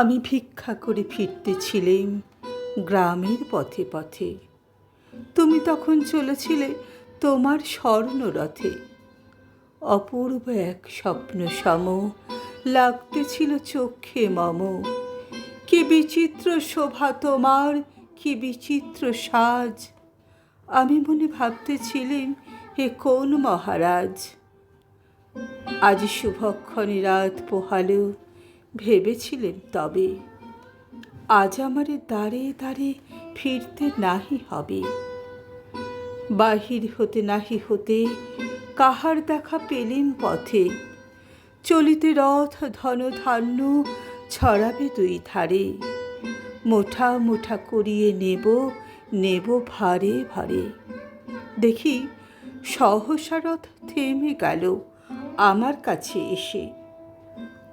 আমি ভিক্ষা করে ফিরতেছিলেম গ্রামের পথে পথে। তুমি তখন চলেছিলে তোমার স্বর্ণরথে। অপূর্ব এক স্বপ্ন সম লাগতেছিল চোখে মম। কি বিচিত্র শোভা তোমার, কি বিচিত্র সাজ। আমি মনে ভাবতেছিলেম হে কোন মহারাজ। আজ শুভক্ষণে রাত পোহালো ভেবেছিলেন তবে আজ আমারে দাঁড়ে দাঁড়ে ফিরতে নাহি হবে। বাহির হতে নাহি হতে কাহার দেখা পেলেম পথে? চলিতে রথ ধন ধান্য ছড়াবে দুই ধারে। মোঠা মোঠা করিয়ে নেব নেব ভারে ভারে। দেখি সহসা রথ থেমে গেল আমার কাছে এসে।